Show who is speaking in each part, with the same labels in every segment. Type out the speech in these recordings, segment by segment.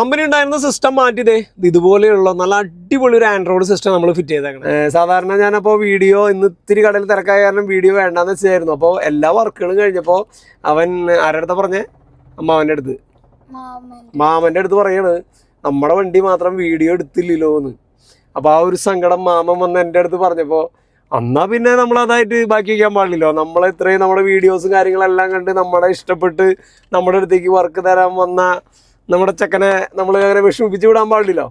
Speaker 1: Company ഉണ്ടായിരുന്ന system മാറ്റിയതേ. ഇതുപോലെയുള്ള നല്ല അടിപൊളി ഒരു ആൻഡ്രോയിഡ് സിസ്റ്റം നമ്മൾ ഫിറ്റ് ചെയ്തേക്കണം. സാധാരണ ഞാനപ്പോൾ വീഡിയോ ഇന്ന് ഇത്തിരി കടയിൽ തിരക്കായ കാരണം വീഡിയോ വേണ്ടാന്ന് വെച്ചായിരുന്നു. അപ്പോൾ എല്ലാ വർക്കുകളും കഴിഞ്ഞപ്പോൾ അവൻ ആരുടെ അടുത്താ പറഞ്ഞേ? അമ്മാവന്റെ അടുത്ത്.
Speaker 2: മാമൻ
Speaker 1: മാമന്റെ അടുത്ത് പറയാണ് നമ്മുടെ വണ്ടി മാത്രം വീഡിയോ എടുത്തില്ലല്ലോ എന്ന് അപ്പോൾ ആ ഒരു സങ്കടം മാമൻ വന്ന് എന്റെ അടുത്ത് പറഞ്ഞപ്പോൾ എന്നാൽ പിന്നെ നമ്മൾ അതായിട്ട് ബാക്കി വയ്ക്കാൻ പാടില്ലല്ലോ. നമ്മൾ ഇത്രയും നമ്മുടെ വീഡിയോസും കാര്യങ്ങളെല്ലാം കണ്ട് നമ്മളെ ഇഷ്ടപ്പെട്ട് നമ്മുടെ അടുത്തേക്ക് വർക്ക് തരാൻ വന്ന നമ്മുടെ ചെക്കനെ നമ്മൾ അങ്ങനെ വിഷമിപ്പിച്ച് വിടാൻ പാടില്ലല്ലോ?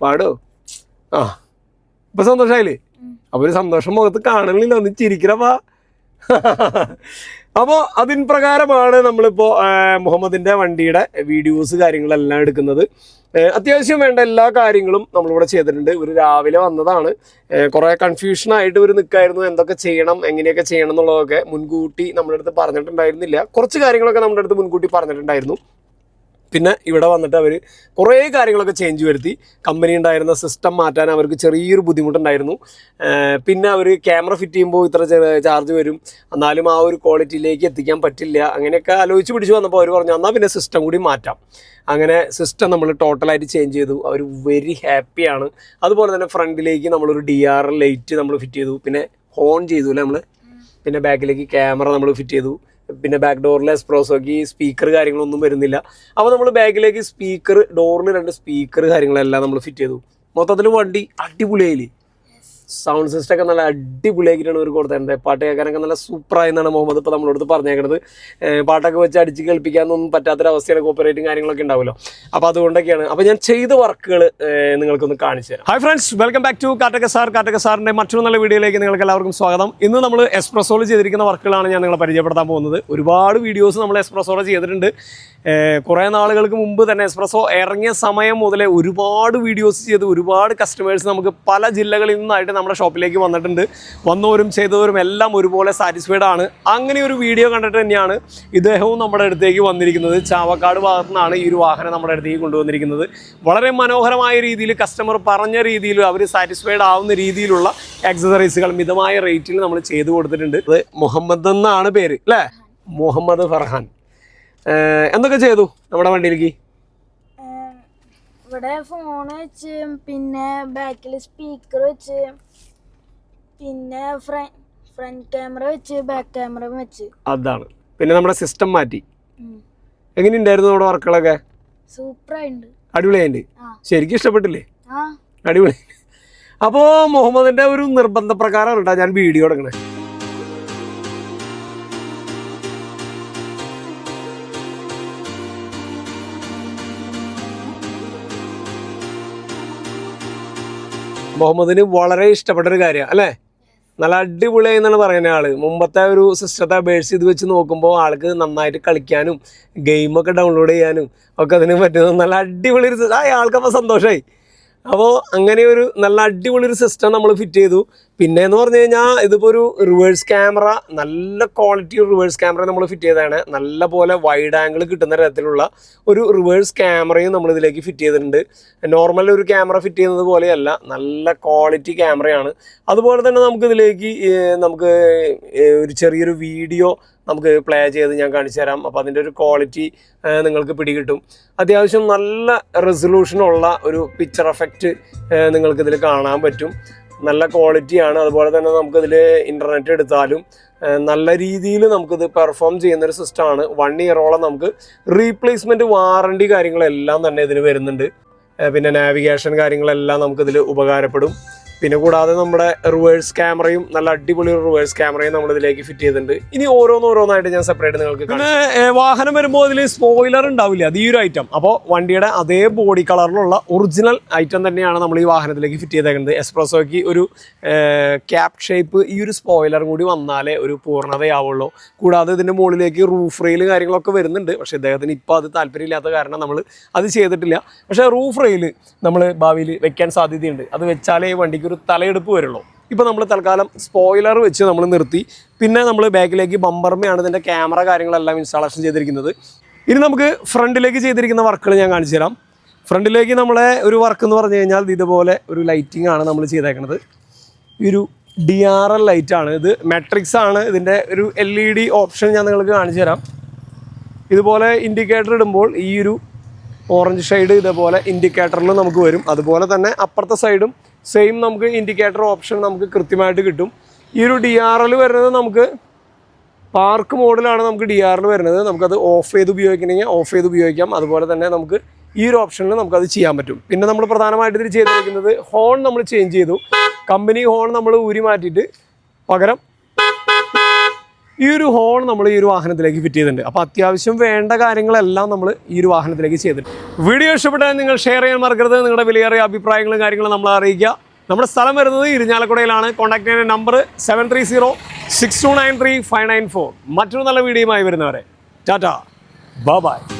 Speaker 1: പാടോ? ആ. ഇപ്പൊ സന്തോഷമായില്ലേ. അപ്പൊ ഒരു സന്തോഷം മുഖത്ത് കാണണില്ല ഒന്ന് ചിരിക്കണപ്പാ അപ്പോൾ അതിൻ പ്രകാരമാണ് നമ്മളിപ്പോൾ മുഹമ്മദിന്റെ വണ്ടിയുടെ വീഡിയോസ് കാര്യങ്ങളെല്ലാം എടുക്കുന്നത്. അത്യാവശ്യം വേണ്ട എല്ലാ കാര്യങ്ങളും നമ്മളിവിടെ ചെയ്തിട്ടുണ്ട്. ഒരു രാവിലെ വന്നതാണ്. കുറെ കൺഫ്യൂഷൻ ആയിട്ട് ഇവർ നിൽക്കായിരുന്നു എന്തൊക്കെ ചെയ്യണം എങ്ങനെയൊക്കെ ചെയ്യണം എന്നുള്ളതൊക്കെ മുൻകൂട്ടി നമ്മുടെ അടുത്ത് പറഞ്ഞിട്ടുണ്ടായിരുന്നില്ല. കുറച്ച് കാര്യങ്ങളൊക്കെ നമ്മുടെ അടുത്ത് മുൻകൂട്ടി പറഞ്ഞിട്ടുണ്ടായിരുന്നു. പിന്നെ ഇവിടെ വന്നിട്ട് അവർ കുറേ കാര്യങ്ങളൊക്കെ ചേഞ്ച് വരുത്തി. കമ്പനി ഉണ്ടായിരുന്ന സിസ്റ്റം മാറ്റാൻ അവർക്ക് ചെറിയൊരു ബുദ്ധിമുട്ടുണ്ടായിരുന്നു. പിന്നെ അവർ ക്യാമറ ഫിറ്റ് ചെയ്യുമ്പോൾ ഇത്ര ചാർജ് വരും. എന്നാലും ആ ഒരു ക്വാളിറ്റിയിലേക്ക് എത്തിക്കാൻ പറ്റില്ല. അങ്ങനെയൊക്കെ ആലോചിച്ച് പിടിച്ച് വന്നപ്പോൾ അവർ പറഞ്ഞു എന്നാൽ പിന്നെ സിസ്റ്റം കൂടി മാറ്റാം. അങ്ങനെ സിസ്റ്റം നമ്മൾ ടോട്ടലായിട്ട് ചേഞ്ച് ചെയ്തു. അവർ വെരി ഹാപ്പിയാണ് അതുപോലെ തന്നെ ഫ്രണ്ടിലേക്ക് നമ്മളൊരു ഡി ആർ ലൈറ്റ് നമ്മൾ ഫിറ്റ് ചെയ്തു. പിന്നെ ഹോൺ ചെയ്തു അല്ലേ നമ്മൾ പിന്നെ ബാക്കിലേക്ക് ക്യാമറ നമ്മൾ ഫിറ്റ് ചെയ്തു. പിന്നെ ബാക്ക് ഡോറിലെ എക്സ്പ്രോസോക്ക് സ്പീക്കർ കാര്യങ്ങളൊന്നും വരുന്നില്ല. അപ്പോൾ നമ്മൾ ബാഗിലേക്ക് സ്പീക്കർ ഡോറിൽ രണ്ട് സ്പീക്കർ കാര്യങ്ങളെല്ലാം നമ്മൾ ഫിറ്റ് ചെയ്തു. മൊത്തത്തിൽ വണ്ടി അടിപൊളിയായില്ലേ? സൗണ്ട് സിസ്റ്റം ഒക്കെ നല്ല അടിപൊളിയാക്കിയിട്ടാണ് ഒരു കൊടുത്തത്. പാട്ട് കേൾക്കാനൊക്കെ നല്ല സൂപ്പറായി എന്നാണ് മുഹമ്മദ് ഇപ്പോൾ നമ്മളോട് പറഞ്ഞേക്കുന്നത് പാട്ടൊക്കെ വെച്ച് അടിച്ച് കേൾപ്പിക്കാനൊന്നും പറ്റാത്തൊരവസ്ഥയാണ് കോപ്പറേറ്റും കാര്യങ്ങളൊക്കെ ഉണ്ടാവുമല്ലോ. അപ്പോൾ അതുകൊണ്ടൊക്കെയാണ്. അപ്പോൾ ഞാൻ ചെയ്ത വർക്കുകൾ നിങ്ങൾക്കൊന്ന് കാണിച്ചു തരാം. Hi friends welcome back to Kattaka sir Kattaka സാറിന്റെ മറ്റൊരു നല്ല വീഡിയോയിലേക്ക് നിങ്ങൾക്ക് എല്ലാവർക്കും സ്വാഗതം. ഇന്ന് നമ്മൾ എക്സ്പ്രസോൾ ചെയ്തിരിക്കുന്ന വർക്കുകളാണ് ഞാൻ നിങ്ങളെ പരിചയപ്പെടുത്താൻ പോകുന്നത്. ഒരുപാട് വീഡിയോസ് നമ്മൾ എക്സ്പ്രസോൾ ചെയ്തിട്ടുണ്ട്. കുറേ നാളുകൾക്ക് മുമ്പ് തന്നെ എക്സ്പ്രസോ ഇറങ്ങിയ സമയം മുതലേ ഒരുപാട് വീഡിയോസ് ചെയ്ത് ഒരുപാട് കസ്റ്റമേഴ്സ് നമുക്ക് പല ജില്ലകളിൽ നിന്നായിട്ട് നമ്മുടെ ഷോപ്പിലേക്ക് വന്നിട്ടുണ്ട്. വന്നവരും ചെയ്തവരും എല്ലാം ഒരുപോലെ സാറ്റിസ്ഫൈഡ് ആണ്. അങ്ങനെ ഒരു വീഡിയോ കണ്ടിട്ട് തന്നെയാണ് ഇദ്ദേഹവും നമ്മുടെ അടുത്തേക്ക് വന്നിരിക്കുന്നത്. ചാവക്കാട് ഭാഗത്തു നിന്നാണ് ഈ ഒരു വാഹനം നമ്മുടെ അടുത്തേക്ക് കൊണ്ടുവന്നിരിക്കുന്നത്. വളരെ മനോഹരമായ രീതിയിൽ കസ്റ്റമർ പറഞ്ഞ രീതിയിൽ അവർ സാറ്റിസ്ഫൈഡ് ആവുന്ന രീതിയിലുള്ള എക്സസറീസുകൾ മിതമായ റേറ്റിൽ നമ്മൾ ചെയ്തു കൊടുത്തിട്ടുണ്ട്. മുഹമ്മദ് എന്നാണ് പേര് അല്ലേ? മുഹമ്മദ് ഫർഹാൻ. എന്തൊക്കെ ചെയ്തു നമ്മുടെ വണ്ടിയിലേക്ക്?
Speaker 2: ഇവിടെ ഫോൺ വെച്ച് പിന്നെ ബാക്കിൽ സ്പീക്കർ വെച്ച് പിന്നെ ഫ്രണ്ട് ക്യാമറ വെച്ച് ബാക്ക് ക്യാമറ വെച്ച്.
Speaker 1: അതാണ്. പിന്നെ നമ്മുടെ സിസ്റ്റം മാറ്റി. എങ്ങനെയുണ്ടായിരുന്നു നമ്മുടെ വർക്കുകളൊക്കെ?
Speaker 2: സൂപ്പറായിട്ടുണ്ട്
Speaker 1: അടിപൊളിയായിട്ട് ശരിക്കും ഇഷ്ടപ്പെട്ടില്ലേ? അടിപൊളി. അപ്പോ മുഹമ്മദിന്റെ ഒരു നിർബന്ധ പ്രകാരമാണ് കേട്ടോ ഞാൻ വീഡിയോ എടുക്കണേ. മുഹമ്മദിന് വളരെ ഇഷ്ടപ്പെട്ട ഒരു കാര്യമാണ് അല്ലേ? നല്ല അടിപൊളിയായി എന്നാണ് പറയുന്ന ആൾ. മുമ്പത്തെ ഒരു സിസ്റ്റത്തെ അപേക്ഷിച്ച് ഇത് വെച്ച് നോക്കുമ്പോൾ ആൾക്ക് നന്നായിട്ട് കളിക്കാനും ഗെയിമൊക്കെ ഡൗൺലോഡ് ചെയ്യാനും ഒക്കെ അതിന് പറ്റുന്നത് നല്ല അടിപൊളി ഒരു ആൾക്കപ്പോൾ സന്തോഷമായി അപ്പോൾ അങ്ങനെ ഒരു നല്ല അടിപൊളി ഒരു സിസ്റ്റം നമ്മൾ ഫിറ്റ് ചെയ്തു. പിന്നെ എന്ന് പറഞ്ഞു കഴിഞ്ഞാൽ ഇതിപ്പോൾ ഒരു റിവേഴ്സ് ക്യാമറ നല്ല ക്വാളിറ്റി റിവേഴ്സ് ക്യാമറ നമ്മൾ ഫിറ്റ് ചെയ്തതാണ്. നല്ല പോലെ വൈഡ് ആംഗിൾ കിട്ടുന്ന തരത്തിലുള്ള ഒരു റിവേഴ്സ് ക്യാമറയും നമ്മൾ ഇതിലേക്ക് ഫിറ്റ് ചെയ്തിട്ടുണ്ട്. നോർമൽ ഒരു ക്യാമറ ഫിറ്റ് ചെയ്യുന്നത് പോലെയല്ല നല്ല ക്വാളിറ്റി ക്യാമറയാണ് അതുപോലെ തന്നെ നമുക്ക് ഇതിലേക്ക് നമുക്ക് ഒരു ചെറിയൊരു വീഡിയോ നമുക്ക് പ്ലേ ചെയ്ത് ഞാൻ കാണിച്ചു തരാം. അപ്പോൾ അതിന്റെ ഒരു ക്വാളിറ്റി നിങ്ങൾക്ക് പിടികിട്ടും. അത്യാവശ്യം നല്ല റെസൊല്യൂഷനുള്ള ഒരു പിക്ചർ എഫക്റ്റ് നിങ്ങൾക്കിതിൽ കാണാൻ പറ്റും. നല്ല ക്വാളിറ്റിയാണ് അതുപോലെ തന്നെ നമുക്കിതിൽ ഇന്റർനെറ്റ് എടുത്താലും നല്ല രീതിയിൽ നമുക്കിത് പെർഫോം ചെയ്യുന്നൊരു സിസ്റ്റമാണ് വൺ ഇയറോളം നമുക്ക് റീപ്ലേസ്മെന്റ് വാറണ്ടി കാര്യങ്ങളെല്ലാം തന്നെ ഇതിന് വരുന്നുണ്ട്. പിന്നെ നാവിഗേഷൻ കാര്യങ്ങളെല്ലാം നമുക്കിതിൽ ഉപകാരപ്പെടും. പിന്നെ കൂടാതെ നമ്മുടെ റിവേഴ്സ് ക്യാമറയും നല്ല അടിപൊളി റിവേഴ്സ് ക്യാമറയും നമ്മൾ ഇതിലേക്ക് ഫിറ്റ് ചെയ്തിട്ടുണ്ട്. ഇനി ഓരോന്നോരോന്നായിട്ട് ഞാൻ സെപ്പറേറ്റ് നിങ്ങൾക്ക് പിന്നെ വാഹനം വരുമ്പോൾ അതിൽ സ്പോയിലർ ഉണ്ടാവില്ല അത് ഈ ഒരു ഐറ്റം അപ്പോൾ വണ്ടിയുടെ അതേ ബോഡി കളറിലുള്ള ഒറിജിനൽ ഐറ്റം തന്നെയാണ് നമ്മൾ ഈ വാഹനത്തിലേക്ക് ഫിറ്റ് ചെയ്തേക്കുന്നത്. എക്സ്പ്രസോയ്ക്ക് ഒരു ക്യാപ് ഷേപ്പ് ഈ ഒരു സ്പോയിലർ കൂടി വന്നാലേ ഒരു പൂർണതയാവുള്ളൂ. കൂടാതെ ഇതിന്റെ മുകളിലേക്ക് റൂഫ് റെയിൽ കാര്യങ്ങളൊക്കെ വരുന്നുണ്ട്. പക്ഷേ ഇദ്ദേഹത്തിന് ഇപ്പോൾ അത് താല്പര്യമില്ലാത്ത കാരണം നമ്മൾ അത് ചെയ്തിട്ടില്ല. പക്ഷേ റൂഫ് റെയിൽ നമ്മൾ ഭാവിയിൽ വെക്കാൻ സാധ്യതയുണ്ട്. അത് വെച്ചാലേ ഈ വണ്ടിക്ക് ഒരു തലയെടുപ്പ് വരുള്ളൂ. ഇപ്പോൾ നമ്മൾ തൽക്കാലം സ്പോയിലർ വെച്ച് നമ്മൾ നിർത്തി. പിന്നെ നമ്മൾ ബാക്കിലേക്ക് ബമ്പർമയാണ് ഇതിന്റെ ക്യാമറ കാര്യങ്ങളെല്ലാം ഇൻസ്റ്റാളേഷൻ ചെയ്തിരിക്കുന്നത്. ഇനി നമുക്ക് ഫ്രണ്ടിലേക്ക് ചെയ്തിരിക്കുന്ന വർക്കുകൾ ഞാൻ കാണിച്ചു തരാം. ഫ്രണ്ടിലേക്ക് നമ്മളെ ഒരു വർക്ക് എന്ന് പറഞ്ഞു കഴിഞ്ഞാൽ ഇതുപോലെ ഒരു ലൈറ്റിംഗ് ആണ് നമ്മൾ ചെയ്തേക്കുന്നത് ഈ ഒരു ഡി ആർ എൽ ലൈറ്റ് ആണ്. ഇത് മെട്രിക്സ് ആണ്. ഇതിന്റെ ഒരു എൽ ഇ ഡി ഓപ്ഷൻ ഞാൻ നിങ്ങൾക്ക് കാണിച്ചു തരാം. ഇതുപോലെ ഇൻഡിക്കേറ്റർ ഇടുമ്പോൾ ഈ ഒരു ഓറഞ്ച് ഷെയ്ഡ് ഇതേപോലെ ഇൻഡിക്കേറ്ററിൽ നമുക്ക് വരും. അതുപോലെ തന്നെ അപ്പുറത്തെ സൈഡും സെയിം നമുക്ക് ഇൻഡിക്കേറ്റർ ഓപ്ഷൻ നമുക്ക് കൃത്യമായിട്ട് കിട്ടും. ഈ ഒരു ഡി ആർ എൽ വരുന്നത് നമുക്ക് പാർക്ക് മോഡിലാണ് നമുക്ക് ഡി ആറിൽ വരുന്നത്. നമുക്കത് ഓഫ് ചെയ്ത് ഉപയോഗിക്കണമെങ്കിൽ ഓഫ് ചെയ്ത് ഉപയോഗിക്കാം. അതുപോലെ തന്നെ നമുക്ക് ഈ ഒരു ഓപ്ഷനിൽ നമുക്കത് ചെയ്യാൻ പറ്റും. പിന്നെ നമ്മൾ പ്രധാനമായിട്ട് ഇതിൽ ചെയ്തിരിക്കുന്നത് ഹോൺ നമ്മൾ ചേഞ്ച് ചെയ്തു. കമ്പനി ഹോൺ നമ്മൾ ഊരി മാറ്റിയിട്ട് പകരം ഈ ഒരു ഹോൺ നമ്മൾ ഈ ഒരു വാഹനത്തിലേക്ക് ഫിറ്റ് ചെയ്തിട്ടുണ്ട്. അപ്പോൾ അത്യാവശ്യം വേണ്ട കാര്യങ്ങളെല്ലാം നമ്മൾ ഈ ഒരു വാഹനത്തിലേക്ക് ചെയ്തിട്ടുണ്ട്. വീഡിയോ ഇഷ്ടപ്പെട്ടാൽ നിങ്ങൾ ഷെയർ ചെയ്യാൻ മറക്കരുത്. നിങ്ങളുടെ വിലയേറിയ അഭിപ്രായങ്ങളും കാര്യങ്ങളും നമ്മൾ അറിയിക്കുക. നമ്മുടെ സ്ഥലം വരുന്നത് ഇരിഞ്ഞാലക്കുടയിലാണ്. കോൺടാക്ട് ചെയ്യുന്ന number seven three zero six two nine three five nine four മറ്റൊരു നല്ല വീഡിയോയുമായി വരുന്നവരെ. ടാറ്റ. ബൈ